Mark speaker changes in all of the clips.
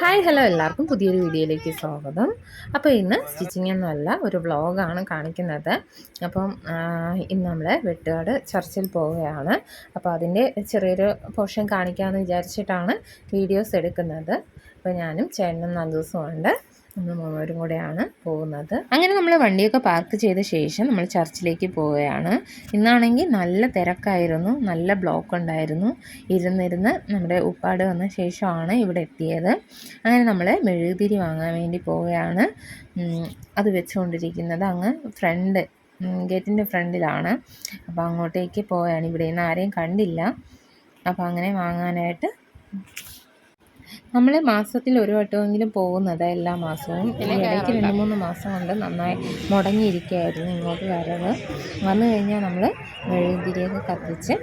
Speaker 1: Hi hello എല്ലാവർക്കും പുതിയൊരു വീഡിയോയിലേക്ക് സ്വാഗതം. അപ്പോൾ ഇന്ന് സ്റ്റിച്ചിങ് എന്നല്ല ഒരു വ്ളോഗാണ് കാണിക്കുന്നത്. അപ്പം ഇന്ന് നമ്മൾ വെട്ടുകാട് ചർച്ചിൽ പോവുകയാണ്. അപ്പോൾ അതിന്റെ ചെറിയൊരു പോർഷൻ കാണിക്കാമെന്ന് വിചാരിച്ചിട്ടാണ് വീഡിയോസ് എടുക്കുന്നത്. അപ്പോൾ ഞാനും ചേട്ടനും നല്ല ഉണ്ട്. നമ്മൾ മൂന്നുപേരും കൂടെയാണ് പോകുന്നത്. അങ്ങനെ നമ്മൾ വണ്ടിയൊക്കെ പാർക്ക് ചെയ്ത ശേഷം നമ്മൾ ചർച്ചിലേക്ക് പോവുകയാണ്. ഇന്നാണെങ്കിൽ നല്ല തിരക്കായിരുന്നു. നല്ല ബ്ലോക്ക് ഉണ്ടായിരുന്നു. ഇരുന്നിരുന്ന് നമ്മുടെ ഉപ്പാട് വന്ന ശേഷമാണ് ഇവിടെ എത്തിയത്. അങ്ങനെ നമ്മൾ മെഴുകുതിരി വാങ്ങാൻ വേണ്ടി പോവുകയാണ്. അത് വെച്ചുകൊണ്ടിരിക്കുന്നത് അങ്ങ് ഫ്രണ്ട് ഗേറ്റിന്റെ ഫ്രണ്ടിലാണ് അപ്പോൾ അങ്ങോട്ടേക്ക് പോവുകയാണ്. ഇവിടെ നിന്ന് ആരെയും കണ്ടില്ല. അപ്പോൾ അങ്ങനെ വാങ്ങാനായിട്ട് നമ്മൾ മാസത്തിൽ ഒരു വട്ടമെങ്കിലും പോകുന്നത് എല്ലാ മാസവും. ഇടയ്ക്ക് രണ്ട് മൂന്ന് മാസം കൊണ്ട് നന്നായി മുടങ്ങിയിരിക്കുകയായിരുന്നു ഇങ്ങോട്ട് വരവ്. വന്നു കഴിഞ്ഞാൽ നമ്മൾ മെഴുകുതിരിയൊക്കെ കത്തിച്ച്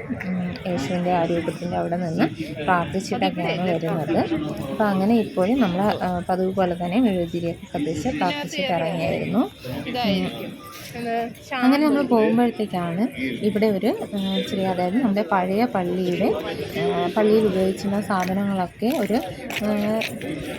Speaker 1: യേശുവിന്റെ ആ രൂപത്തിന്റെ അവിടെ നിന്ന് പ്രാർത്ഥിച്ചിട്ടൊക്കെയാണ് വരുന്നത്. അപ്പോൾ അങ്ങനെ ഇപ്പോഴും നമ്മൾ പതിവ് പോലെ തന്നെ മെഴുകുതിരിയൊക്കെ കത്തിച്ച് പ്രാർത്ഥിച്ചിട്ട് ഇറങ്ങിയായിരുന്നു. ഉം. അങ്ങനെ നമ്മൾ പോകുമ്പോഴത്തേക്കാണ് ഇവിടെ ഒരു ചെറിയ അതായത് നമ്മുടെ പഴയ പള്ളിയുടെ പള്ളിയിൽ ഉപയോഗിച്ചിരുന്ന സാധനങ്ങളൊക്കെ ഒരു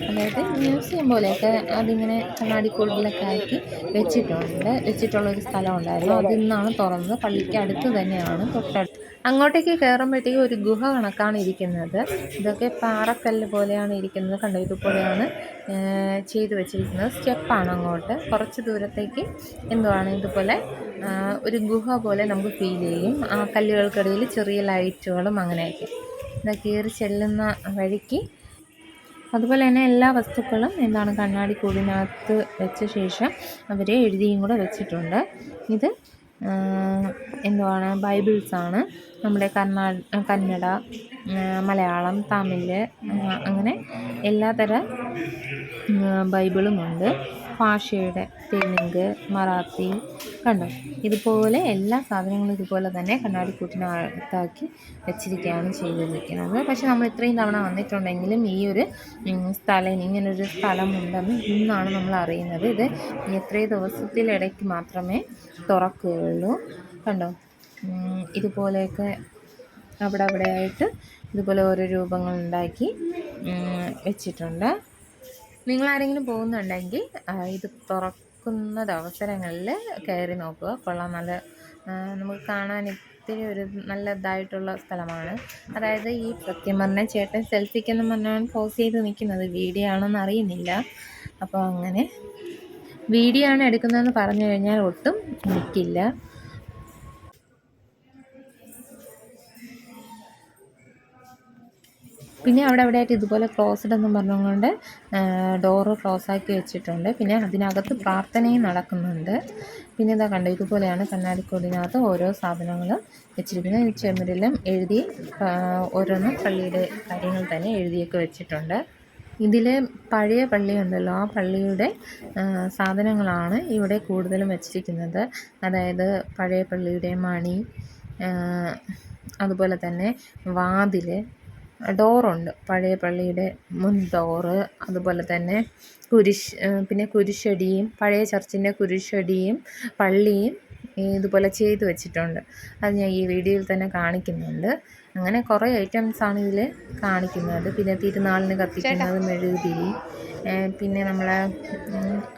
Speaker 1: അതായത് മ്യൂസിയം പോലെയൊക്കെ അതിങ്ങനെ കണ്ണാടി കൂടിലൊക്കെ ആക്കി വെച്ചിട്ടുണ്ട്. വെച്ചിട്ടുള്ള ഒരു സ്ഥലം ഉണ്ടായിരുന്നു. അത് നിന്നാണ് തുറന്നത്. പള്ളിക്ക് അടുത്ത് തന്നെയാണ് തൊട്ടടുത്ത്. അങ്ങോട്ടേക്ക് കയറുമ്പോഴത്തേക്കും ഒരു ഗുഹ കണക്കാണ് ഇരിക്കുന്നത്. ഇതൊക്കെ പാറക്കല്ല് പോലെയാണ് ഇരിക്കുന്നത്. കണ്ടോ? ഇതുപോലെയാണ് ചെയ്തു വെച്ചിരിക്കുന്നത്. സ്റ്റെപ്പാണ് അങ്ങോട്ട്. കുറച്ച് ദൂരത്തേക്ക് എന്തുവാണ് ഇതുപോലെ ഒരു ഗുഹ പോലെ നമുക്ക് ഫീൽ ചെയ്യും. ആ കല്ലുകൾക്കിടയിൽ ചെറിയ ലൈറ്റുകളും അങ്ങനെയൊക്കെ. എന്താ കയറി ചെല്ലുന്ന വഴിക്ക്. അതുപോലെ തന്നെ എല്ലാ വസ്തുക്കളും എന്താണ് കണ്ണാടി കൂടിനകത്ത് വെച്ച ശേഷം അവർ എഴുതിയും കൂടെ വെച്ചിട്ടുണ്ട്. ഇത് എന്തുവാണ്? ബൈബിൾസാണ് നമ്മുടെ കർണാ കന്നഡ മലയാളം തമിഴ് അങ്ങനെ എല്ലാതര ബൈബിളും ബൈബിളുമുണ്ട് ഭാഷയുടെ തെലുങ്ക് മറാത്തി കണ്ടോ? ഇതുപോലെ എല്ലാ സാധനങ്ങളും ഇതുപോലെ തന്നെ കണ്ണാടിക്കൂട്ടിനകത്താക്കി വെച്ചിരിക്കുകയാണ് ചെയ്തിരിക്കുന്നത് പക്ഷെ നമ്മൾ ഇത്രയും തവണ വന്നിട്ടുണ്ടെങ്കിലും ഈ ഒരു സ്ഥലം ഇങ്ങനൊരു സ്ഥലമുണ്ടെന്ന് ഇന്നാണ് നമ്മൾ അറിയുന്നത്. ഇത് എത്രയോ ദിവസത്തിലിടയ്ക്ക് മാത്രമേ തുറക്കുകയുള്ളൂ. കണ്ടോ? ഇതുപോലെയൊക്കെ അവിടെ അവിടെ ആയിട്ട് ഇതുപോലെ ഓരോ രൂപങ്ങൾ ഉണ്ടാക്കി വെച്ചിട്ടുണ്ട്. നിങ്ങൾ ആരെങ്കിലും പോകുന്നുണ്ടെങ്കിൽ ഇത് തുറക്കുന്ന അവസരങ്ങളിൽ കയറി നോക്കുക. കൊള്ളാം. നല്ല നമുക്ക് കാണാൻ ഇത്തിരി ഒരു നല്ല ഇതായിട്ടുള്ള സ്ഥലമാണ്. അതായത് ഈ സത്യം പറഞ്ഞാൽ ചേട്ടൻ സെൽഫിക്കെന്ന് പറഞ്ഞാണ് പോസ് ചെയ്ത് നിൽക്കുന്നത് വീഡിയോ ആണെന്ന് അറിയുന്നില്ല. അപ്പോൾ അങ്ങനെ വീഡിയോ ആണ് എടുക്കുന്നതെന്ന് പറഞ്ഞു കഴിഞ്ഞാൽ ഒട്ടും നിൽക്കില്ല. പിന്നെ അവിടെ അവിടെ ആയിട്ട് ഇതുപോലെ ക്ലോസ്ഡ് എന്നും പറഞ്ഞുകൊണ്ട് ഡോറ് ക്ലോസ് ആക്കി വെച്ചിട്ടുണ്ട്. പിന്നെ അതിനകത്ത് പ്രാർത്ഥനയും നടക്കുന്നുണ്ട്. പിന്നെ ഇതാ കണ്ടോ ഇതുപോലെയാണ് കണ്ണാടിക്കൂടിനകത്ത് ഓരോ സാധനങ്ങളും വെച്ചിരിക്കുന്നത്. ഈ ചെമ്മരിലും എഴുതി ഓരോന്നും പള്ളിയുടെ കാര്യങ്ങൾ തന്നെ എഴുതിയൊക്കെ വെച്ചിട്ടുണ്ട്. ഇതിൽ പഴയ പള്ളിയുണ്ടല്ലോ ആ പള്ളിയുടെ സാധനങ്ങളാണ് ഇവിടെ കൂടുതലും വെച്ചിരിക്കുന്നത്. അതായത് പഴയ പള്ളിയുടെ മണി അതുപോലെ തന്നെ വാതിൽ ഡോറുണ്ട്. പഴയ പള്ളിയുടെ മുൻ ഡോറ്. അതുപോലെ തന്നെ കുരിശ് പിന്നെ കുരിശടിയും പഴയ ചർച്ചിന്റെ കുരിശടിയും പള്ളിയും ഇതുപോലെ ചെയ്തു വെച്ചിട്ടുണ്ട്. അത് ഞാൻ ഈ വീഡിയോയിൽ തന്നെ കാണിക്കുന്നുണ്ട്. അങ്ങനെ കുറേ ഐറ്റംസാണ് ഇതിൽ കാണിക്കുന്നത്. പിന്നെ തിരുനാളിന് കത്തിക്കുന്നത് മെഴുകുതിരി പിന്നെ നമ്മളെ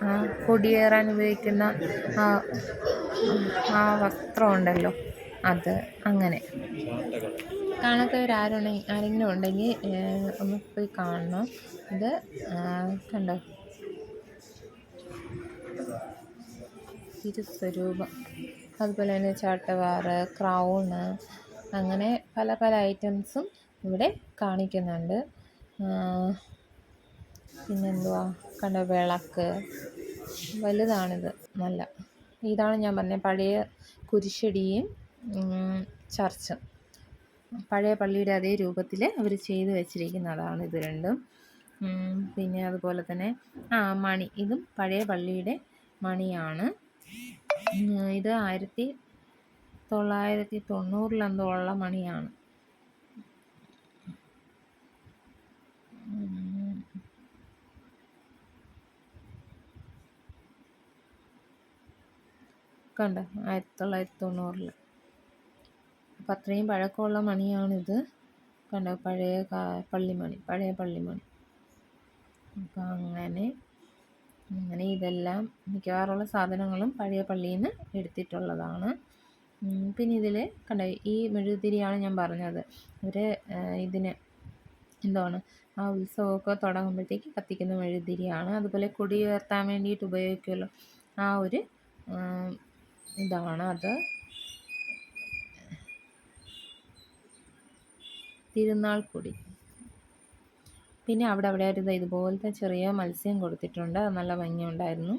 Speaker 1: ആ കൊടിയേറാൻ ഉപയോഗിക്കുന്ന ആ ആ വസ്ത്രമുണ്ടല്ലോ അത് അങ്ങനെ. കാണാത്തവർ ആരുണ്ടെ ആരെങ്കിലും ഉണ്ടെങ്കിൽ ഒന്ന് പോയി കാണണം. ഇത് കണ്ടോ? തിരുസ്വരൂപം. അതുപോലെ തന്നെ ചാട്ടവാറ് ക്രൗണ് അങ്ങനെ പല പല ഐറ്റംസും ഇവിടെ കാണിക്കുന്നുണ്ട്. പിന്നെന്തുവാ? കണ്ട? വിളക്ക്. വലുതാണിത്. നല്ല. ഇതാണ് ഞാൻ പറഞ്ഞ പഴയ കുരിശടിയും ചർച്ചും. പഴയ പള്ളിയുടെ അതേ രൂപത്തിൽ അവർ ചെയ്തു വെച്ചിരിക്കുന്നതാണ് ഇത് രണ്ടും. പിന്നെ അതുപോലെ തന്നെ ആ മണി. ഇതും പഴയ പള്ളിയുടെ മണിയാണ്. ഇത് ആയിരത്തി തൊള്ളായിരത്തി തൊണ്ണൂറിലെന്തോ ഉള്ള മണിയാണ്. കണ്ട? ആയിരത്തി തൊള്ളായിരത്തി തൊണ്ണൂറിൽ അപ്പം അത്രയും പഴക്കമുള്ള മണിയാണിത്. കണ്ടോ? പഴയ പള്ളിമണി പഴയ പള്ളിമണി. അപ്പോൾ അങ്ങനെ അങ്ങനെ ഇതെല്ലാം മിക്കവാറുള്ള സാധനങ്ങളും പഴയ പള്ളിയിൽ നിന്ന് എടുത്തിട്ടുള്ളതാണ് പിന്നെ ഇതിൽ കണ്ട? ഈ മെഴുകുതിരിയാണ് ഞാൻ പറഞ്ഞത്. അവർ ഇതിന് എന്താണ്? ആ ഉത്സവമൊക്കെ തുടങ്ങുമ്പോഴത്തേക്ക് കത്തിക്കുന്ന മെഴുകുതിരിയാണ്. അതുപോലെ കൊടി ഉയർത്താൻ വേണ്ടിയിട്ട് ഉപയോഗിക്കുമല്ലോ. ആ ഒരു ഇതാണ് അത്. തിരുനാൾ കൊടി പിന്നെ അവിടെ അവിടെ ഒരു ഇതുപോലത്തെ ചെറിയ മത്സ്യം കൊടുത്തിട്ടുണ്ട്. നല്ല ഭംഗിയുണ്ടായിരുന്നു.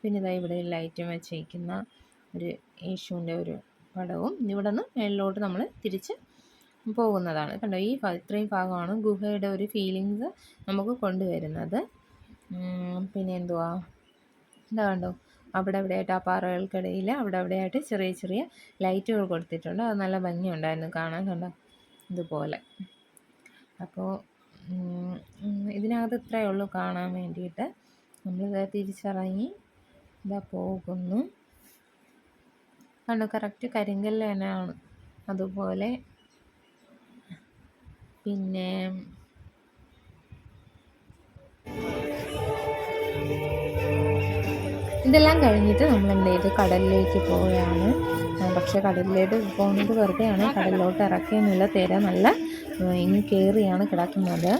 Speaker 1: പിന്നെ ഇതാ ഇവിടെ ലൈറ്റും വെച്ചേക്കുന്ന ഒരു യേശുവിന്റെ ഒരു പടവും ഇവിടെ നിന്ന് മേളിലോട്ട് നമ്മൾ തിരിച്ച് പോകുന്നതാണ്. കണ്ടോ ഈ ഇത്രയും ഭാഗമാണ് ഗുഹയുടെ ഒരു ഫീലിങ്സ് നമുക്ക് കൊണ്ടുവരുന്നത്. പിന്നെ എന്തുവാ? എന്താ കണ്ടോ അവിടെ അവിടെ ആയിട്ട് ആ പാറകൾക്കിടയിൽ അവിടെ അവിടെ ആയിട്ട് ചെറിയ ചെറിയ ലൈറ്റുകൾ കൊടുത്തിട്ടുണ്ട്. അത് നല്ല ഭംഗിയുണ്ടായിരുന്നു കാണാൻ കണ്ടോ. ഇതുപോലെ. അപ്പോൾ ഇതിനകത്ത് ഇത്രയേ ഉള്ളൂ കാണാൻ വേണ്ടിയിട്ട്. നമ്മളിത് തിരിച്ചിറങ്ങി ഇതാ പോകുന്നു. കണ്ടു കറക്റ്റ് കരിങ്കല്ല് തന്നെയാണ്. അതുപോലെ പിന്നെ ഇതെല്ലാം കഴിഞ്ഞിട്ട് നമ്മൾ എന്ത് ചെയ്തു കടലിലേക്ക് പോവുകയാണ്. പക്ഷേ കടലിലേക്ക് പോകുന്നത് വെറുതെയാണ്. കടലിലോട്ട് ഇറക്കിയൊന്നുമില്ല തിര നല്ല ഇങ്ങ് കയറിയാണ് കിടക്കുന്നത്.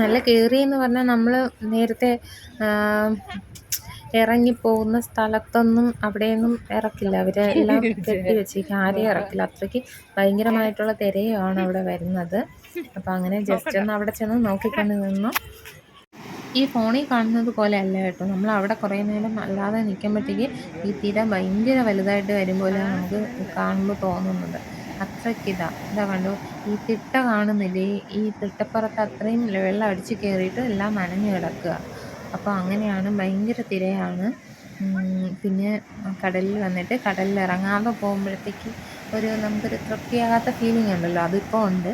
Speaker 1: നല്ല കയറി എന്ന് പറഞ്ഞാൽ നമ്മൾ നേരത്തെ ഇറങ്ങി ഇറങ്ങിപ്പോകുന്ന സ്ഥലത്തൊന്നും അവിടെയൊന്നും ഇറക്കില്ല. അവരെല്ലാം കെട്ടി വെച്ചേക്കും ആരെയും ഇറക്കില്ല. അത്രയ്ക്ക് ഭയങ്കരമായിട്ടുള്ള തിരയാണ് അവിടെ വരുന്നത്. അപ്പം അങ്ങനെ ജസ്റ്റ് ഒന്ന് അവിടെ ചെന്ന് നോക്കിക്കൊണ്ട് നിന്നു. ഈ ഫോണിൽ കാണുന്നത് പോലെ അല്ല കേട്ടോ. നമ്മൾ അവിടെ കുറേ നേരം അല്ലാതെ നിൽക്കുമ്പോഴത്തേക്ക് ഈ തിര ഭയങ്കര വലുതായിട്ട് വരുമ്പോൾ നമുക്ക് കാണുമ്പോൾ തോന്നുന്നത്. അത്രയ്ക്കിതാ ഇതാ കണ്ടു? ഈ തിട്ട കാണുന്നില്ലേ? ഈ തിട്ടപ്പുറത്ത് അത്രയും വെള്ളം അടിച്ച് കയറിയിട്ട് എല്ലാം നനഞ്ഞു കിടക്കുക. അപ്പോൾ അങ്ങനെയാണ് ഭയങ്കര തിരയാണ്. പിന്നെ കടലിൽ വന്നിട്ട് കടലിൽ ഇറങ്ങാതെ പോകുമ്പോഴത്തേക്ക് ഒരു നമുക്കൊരു തൃപ്തിയാകാത്ത ഫീലിംഗ് ഉണ്ടല്ലോ. അതിപ്പോൾ ഉണ്ട്.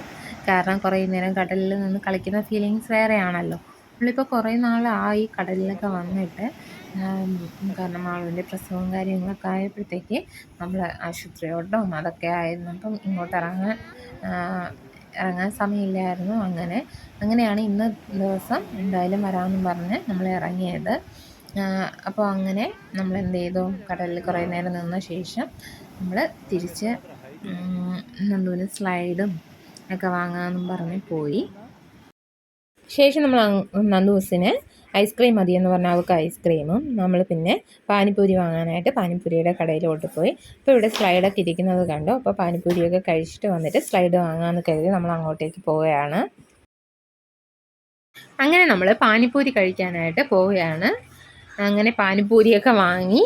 Speaker 1: കാരണം കുറേ നേരം കടലിൽ നിന്ന് കളിക്കുന്ന ഫീലിങ്സ് വേറെയാണല്ലോ. നമ്മളിപ്പോൾ കുറേ നാളായി കടലിലൊക്കെ വന്നിട്ട് കാരണം ആളുടെ പ്രസവവും കാര്യങ്ങളൊക്കെ ആയപ്പോഴത്തേക്ക് നമ്മൾ ആശുപത്രിയോട്ടും അതൊക്കെ ആയിരുന്നു. അപ്പം ഇങ്ങോട്ട് ഇറങ്ങാൻ ഇറങ്ങാൻ സമയമില്ലായിരുന്നു. അങ്ങനെ അങ്ങനെയാണ് ഇന്ന് ദിവസം എന്തായാലും വരാമെന്നും പറഞ്ഞ് നമ്മൾ ഇറങ്ങിയത്. അപ്പോൾ അങ്ങനെ നമ്മൾ എന്ത് ചെയ്തു? കടലിൽ കുറേ നേരം നിന്ന ശേഷം നമ്മൾ തിരിച്ച് നന്ദൂന് സ്ലൈഡും ഒക്കെ വാങ്ങാമെന്നും പറഞ്ഞ് പോയി. ശേഷം നമ്മൾ നന്ദൂസിന് ഐസ്ക്രീം മതി എന്ന് പറഞ്ഞാൽ അവൾക്ക് ഐസ്ക്രീമും. നമ്മൾ പിന്നെ പാനിപ്പൂരി വാങ്ങാനായിട്ട് പാനിപ്പൂരിയുടെ കടയിലോട്ട് പോയി. അപ്പോൾ ഇവിടെ സ്ലൈഡൊക്കെ ഇരിക്കുന്നത് കണ്ടു. അപ്പോൾ പാനിപ്പൂരിയൊക്കെ കഴിച്ചിട്ട് വന്നിട്ട് സ്ലൈഡ് വാങ്ങാമെന്ന് കരുതി നമ്മൾ അങ്ങോട്ടേക്ക് പോവുകയാണ്. അങ്ങനെ നമ്മൾ പാനിപ്പൂരി കഴിക്കാനായിട്ട് പോവുകയാണ്. അങ്ങനെ പാനിപ്പൂരിയൊക്കെ വാങ്ങി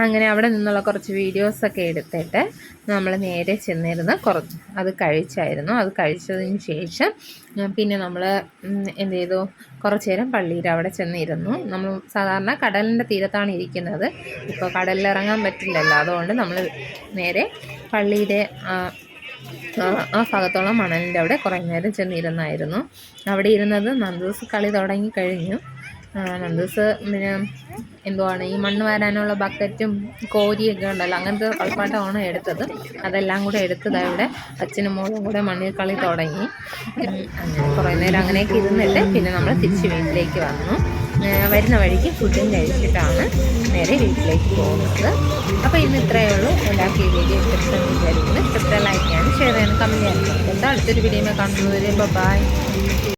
Speaker 1: അങ്ങനെ അവിടെ നിന്നുള്ള കുറച്ച് വീഡിയോസൊക്കെ എടുത്തിട്ട് നമ്മൾ നേരെ ചെന്നിരുന്ന് കുറച്ച് അത് കഴിച്ചായിരുന്നു. അത് കഴിച്ചതിന് ശേഷം പിന്നെ നമ്മൾ എന്ത് ചെയ്തു? കുറച്ച് നേരം പള്ളിയിൽ അവിടെ ചെന്നിരുന്നു. നമ്മൾ സാധാരണ കടലിന്റെ തീരത്താണ് ഇരിക്കുന്നത്. ഇപ്പോൾ കടലിൽ ഇറങ്ങാൻ പറ്റില്ലല്ലോ. അതുകൊണ്ട് നമ്മൾ നേരെ പള്ളിയുടെ ആ, ഭാഗത്തോളം മണലിന്റെ അവിടെ കുറേ നേരം ചെന്നിരുന്നായിരുന്നു. അവിടെ ഇരുന്നത് നന്ദൂസ് കളി തുടങ്ങി കഴിഞ്ഞു. നന്ദൂസ് പിന്നെ എന്തുവാണ് ഈ മണ്ണ് വാരാനുള്ള ബക്കറ്റും കോരിയൊക്കെ ഉണ്ടല്ലോ അങ്ങനത്തെ കളിപ്പാട്ടമാണ് എടുത്തത്. അതെല്ലാം കൂടെ എടുത്തത് ഇവിടെ. അച്ഛനും മോളും കൂടെ മണ്ണിൽ കളി തുടങ്ങി. അങ്ങനെ കുറേ നേരം അങ്ങനെയൊക്കെ ഇരുന്നിട്ട് പിന്നെ നമ്മൾ തിരിച്ച് വീട്ടിലേക്ക് വന്നു. വരുന്ന വഴിക്ക് ഫുഡും കഴിച്ചിട്ടാണ് നേരെ വീട്ടിലേക്ക് പോകുന്നത്. അപ്പോൾ ഇന്ന് ഇത്രയേ ഉള്ളൂ. എല്ലാ ഈ വീഡിയോ ഇഷ്ടപ്പെട്ടെന്ന് വിചാരിക്കുന്നു. ഇഷ്ടപ്പെട്ട ലൈക്ക് ചെയ്യാനും ഷെയർ ചെയ്യാനും കമന്റ് ചെയ്യാനും. അടുത്തൊരു വീഡിയോ കാണുന്നത് ബൈ